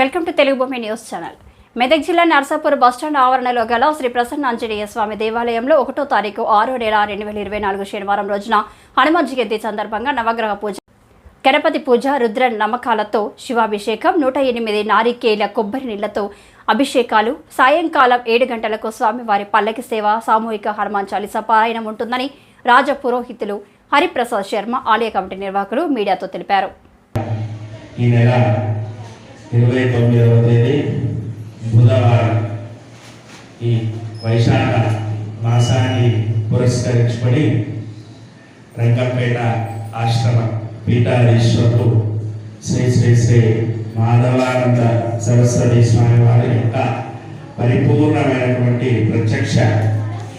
Welcome to Telugu భూమి news channel. Medak జిల్లా Narsapur bus stand ఆవరణలో గల శ్రీ ప్రసన్న ఆంజనేయ స్వామి దేవాలయంలో ఒకటో తారీఖు ఆరో నెల రెండు వేల ఇరవై నాలుగు శనివారం రోజున హనుమాన్ జయంతి సందర్భంగా నవగ్రహ పూజ. గణపతి పూజ రుద్ర నమ్మకాలతో శివాభిషేకం నూట ఎనిమిది నారికేల కొబ్బరి నీళ్ళతో అభిషేకాలు. సాయంకాలం ఏడు గంటలకు స్వామివారి పల్లకి సేవ సామూహిక హనుమాన్ చాలీసా పారాయణం ఉంటుందని రాజ పురోహితులు హరిప్రసాద్ శర్మ ఆలయ కమిటీ నిర్వాహకులు మీడియాతో తెలిపారు. ఈ నెల ఇరవై తొమ్మిదవ తేదీ బుధవారం. ఈ వైశాఖ మాసాన్ని పురస్కరించుకొని రంగంపేట ఆశ్రమ పీఠాధీశ్వరుడు శ్రీ శ్రీ శ్రీ మాధవానంద సరస్వతి స్వామి వారి యొక్క పరిపూర్ణమైనటువంటి ప్రత్యక్ష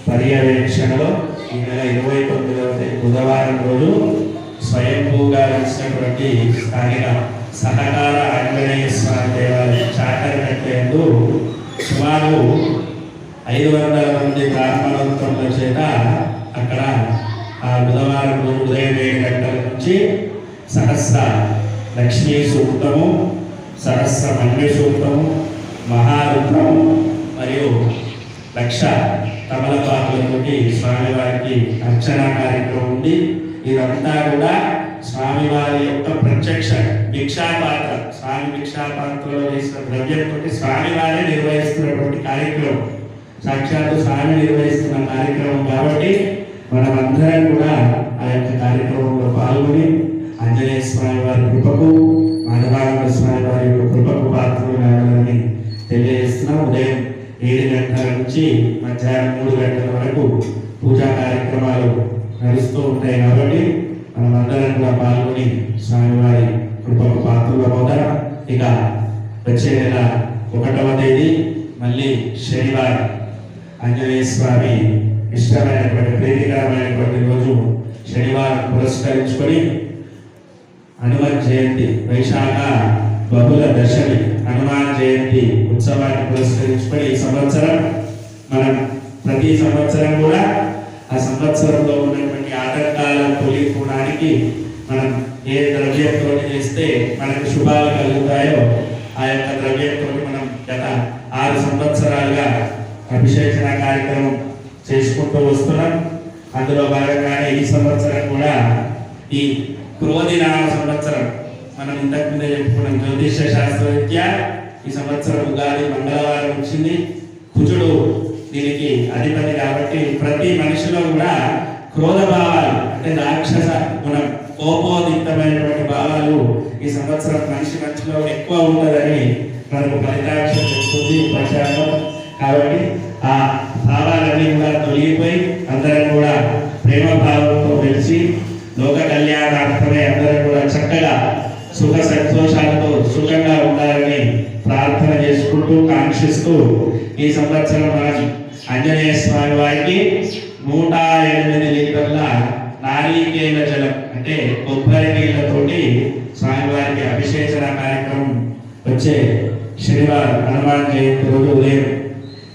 పర్యవేక్షణలో ఈ నెల ఇరవై తొమ్మిదవ తేదీ బుధవారం రోజు స్వయంభూగా వచ్చినటువంటి స్థానిక సహకార ఆంజనేయ స్వామి దేవాలయం చాకరి కట్టేందు సుమారు ఐదు వందల మంది బ్రాహ్మణోత్తముల చేత అక్కడ ఆ బుధవారం ఉదయం ఏడు గంటల నుంచి సహస్ర లక్ష్మీ సూక్తము సహస్ర మంగళ సూక్తము మహారుద్రము మరియు లక్ష తమలపాకులతోటి స్వామివారికి అర్చనా కార్యక్రమం ఉంది. ఇదంతా కూడా స్వామివారి యొక్క ప్రత్యక్ష భిక్షాపాత్ర స్వామి భిక్షాపాత్రలో వేసిన ద్రవ్యంతో స్వామివారే నిర్వహిస్తున్నటువంటి కార్యక్రమం. సాక్షాత్తు స్వామి నిర్వహిస్తున్న కార్యక్రమం కాబట్టి మనం అందరం కూడా ఆ యొక్క కార్యక్రమంలో పాల్గొని ఆంజనేయ స్వామి వారి కృపకు మాధవానంద స్వామి వారి కృపకు పాత్రలు తెలియజేస్తున్నాం. ఉదయం ఏడు గంటల నుంచి మధ్యాహ్నం మూడు గంటల వరకు పూజా కార్యక్రమాలు నడుస్తూ ఉంటాయి కాబట్టి మనం అందరం కూడా పాల్గొని స్వామి ఇక వచ్చే నెల ఒకటవ తేదీ మళ్ళీ శనివారం. ఆంజనేయ స్వామి ఇష్టమైనటువంటి ప్రీతికరమైనటువంటి రోజు శనివారం పురస్కరించుకొని హనుమాన్ జయంతి వైశాఖ బహుళ దశమి హనుమాన్ జయంతి ఉత్సవాన్ని పురస్కరించుకొని ఈ సంవత్సరం మనం ప్రతి సంవత్సరం కూడా ఆ సంవత్సరంలో ఉన్నటువంటి ఆటంకాలను తొలగిపోవడానికి మనం ఏ ద్రవ్యంతో చేస్తే మనకు శుభాలు కలుగుతాయో ఆ యొక్క ద్రవ్యంతో మనం గత ఆరు సంవత్సరాలుగా అభిషేచన కార్యక్రమం చేసుకుంటూ వస్తున్నాం. అందులో భాగంగానే ఈ సంవత్సరం కూడా ఈ క్రోధి నామ సంవత్సరం. మనం ఇంతకు ముందే చెప్పుకున్నాం జ్యోతిష శాస్త్రరీత్యా ఈ సంవత్సరం ఉగాది మంగళవారం వచ్చింది. కుజుడు దీనికి అధిపతి కాబట్టి ప్రతి మనిషిలో కూడా క్రోధ భావాలు అంటే రాక్షస కోపోదిత్తమైనటువంటి భావాలు ఈ సంవత్సరం మనిషి మంచిలో ఎక్కువ ఉంటుందని మనకు ఫలితాంశం చెప్తుంది ప్రచారం. కాబట్టి ఆ భావాలన్నీ కూడా తొలగిపోయి అందరం కూడా ప్రేమ భావంతో వెలిసి లోక కళ్యాణార్థమే అందరం కూడా చక్కగా సుఖ సంతోషాలతో సుఖంగా ఉండాలని ప్రార్థన చేసుకుంటూ కాంక్షిస్తూ ఈ సంవత్సరం మనం ఆంజనేయ స్వామి వారికి నూట ఎనిమిది లీటర్ల నారీకేల జలం అంటే కొబ్బరి నీళ్ళతోటి స్వామివారికి అభిషేచన కార్యక్రమం వచ్చే శనివారం హనుమాన్ జయంతి రోజు ఉదయం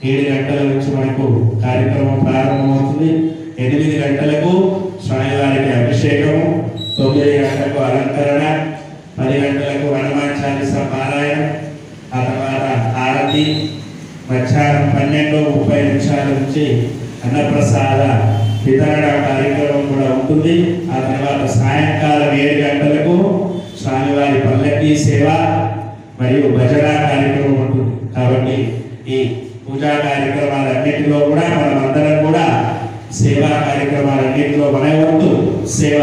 ఏడు గంటల నుంచి మనకు కార్యక్రమం ప్రారంభమవుతుంది. ఎనిమిది గంటలకు స్వామివారికి అభిషేకము తొమ్మిది గంటలకు అలంకరణ పది గంటలకు హనుమాన్ చాలీస ఆ తర్వాత ఆరతి మధ్యాహ్నం పన్నెండు ముప్పై నిమిషాల నుంచి అన్నప్రసాద వితరణ కార్యక్రమం కూడా ఉంటుంది. ఆ తర్వాత సాయంకాలం ఏడు గంటలకు స్వామివారి పల్లకి సేవ మరియు భజన కార్యక్రమం ఉంటుంది. కాబట్టి ఈ పూజా కార్యక్రమాలన్నింటిలో కూడా మనమందరం అందరం కూడా సేవా కార్యక్రమాలన్నింటిలో మన వంతు సేవ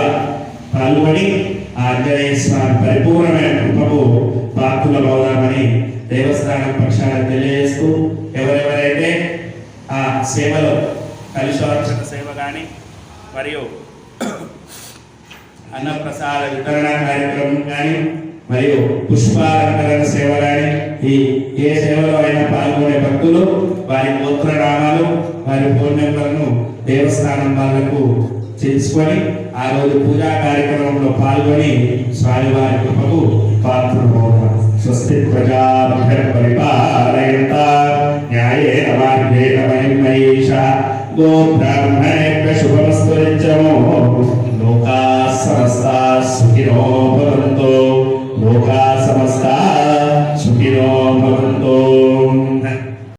పాల్గొని ఆ ఆంజనేయ స్వామి పరిపూర్ణమైన కృపకు పాత్రులమవుదామని దేవస్థానం పక్షాన తెలియజేస్తూ ఎవరెవరైతే ఆ సేవలో కలిశోర్చన సేవ కానీ మరియు అన్నప్రసాద వితరణ కార్యక్రమం కానీ మరియు పుష్పాలంకరణ సేవ కానీ ఈ ఏ సేవలో అయినా పాల్గొనే భక్తులు వారి గోత్రనామాలు వారి ఫోన్ నెంబర్ను దేవస్థానం వాళ్ళకు తెలుసుకొని ఆ రోజు పూజా కార్యక్రమంలో పాల్గొని స్వామివారి కృపకు పాత్రలు స్వస్తి ప్రజాభ్య పరిపాలయం గో బ్రాహ్మణేభ్య శుభమస్తు నిత్యమో. లోకా సమస్తా సుఖినో భవంతో లోకా